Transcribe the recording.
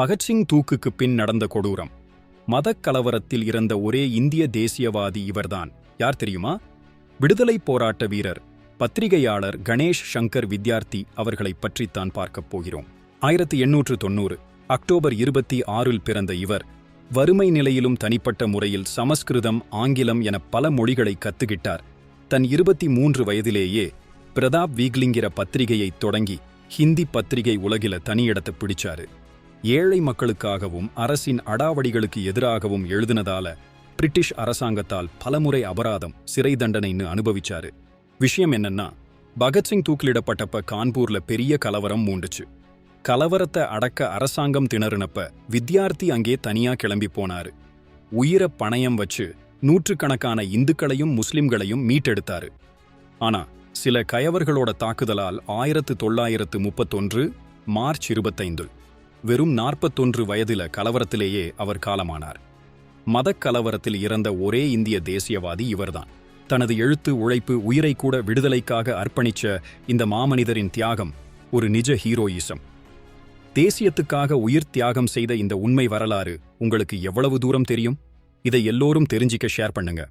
பகத்சிங் தூக்குக்கு பின் நடந்த கொடூரம். மதக் கலவரத்தில் இறந்த ஒரே இந்திய தேசியவாதி இவர்தான். யார் தெரியுமா? விடுதலைப் போராட்ட வீரர் பத்திரிகையாளர் கணேஷ் சங்கர் வித்யார்த்தி அவர்களைப் பற்றித்தான் பார்க்கப் போகிறோம். ஆயிரத்தி எண்ணூற்று தொண்ணூறு அக்டோபர் இருபத்தி ஆறில் பிறந்த இவர் வறுமை நிலையிலும் தனிப்பட்ட முறையில் சமஸ்கிருதம் ஆங்கிலம் என பல மொழிகளை கத்துக்கிட்டார். தன் இருபத்தி மூன்று வயதிலேயே பிரதாப் வீக்லிங்கிற பத்திரிகையைத் தொடங்கி ஹிந்தி பத்திரிகை உலகில தனியிடத்தை பிடிச்சாரு. ஏழை மக்களுக்காகவும் அரசின் அடாவடிகளுக்கு எதிராகவும் எழுதினதால பிரிட்டிஷ் அரசாங்கத்தால் பலமுறை அபராதம் சிறை தண்டனைன்னு அனுபவிச்சாரு. விஷயம் என்னன்னா பகத்சிங் தூக்கிலிடப்பட்டப்ப கான்பூர்ல பெரிய கலவரம் மூண்டுச்சு. கலவரத்தை அடக்க அரசாங்கம் திணறுனப்ப வித்யார்த்தி அங்கே தனியா கிளம்பி போனாரு. உயிரை பணயம் வச்சு நூற்றுக்கணக்கான இந்துக்களையும் முஸ்லிம்களையும் மீட்டெடுத்தாரு. ஆனா சில கயவர்களோட தாக்குதலால் ஆயிரத்து தொள்ளாயிரத்து முப்பத்தொன்று மார்ச் இருபத்தைந்து வெறும் நாற்பத்தொன்று வயதில கலவரத்திலேயே அவர் காலமானார். மதக் கலவரத்தில் இறந்த ஒரே இந்திய தேசியவாதி இவர்தான். தனது எழுத்து உழைப்பு உயிரை கூட விடுதலைக்காக அர்ப்பணிச்ச இந்த மாமனிதரின் தியாகம் ஒரு நிஜ ஹீரோயிசம். தேசியத்துக்காக உயிர் தியாகம் செய்த இந்த உண்மை வரலாறு உங்களுக்கு எவ்வளவு தூரம் தெரியும்? இதை எல்லோரும் தெரிஞ்சிக்க ஷேர் பண்ணுங்க.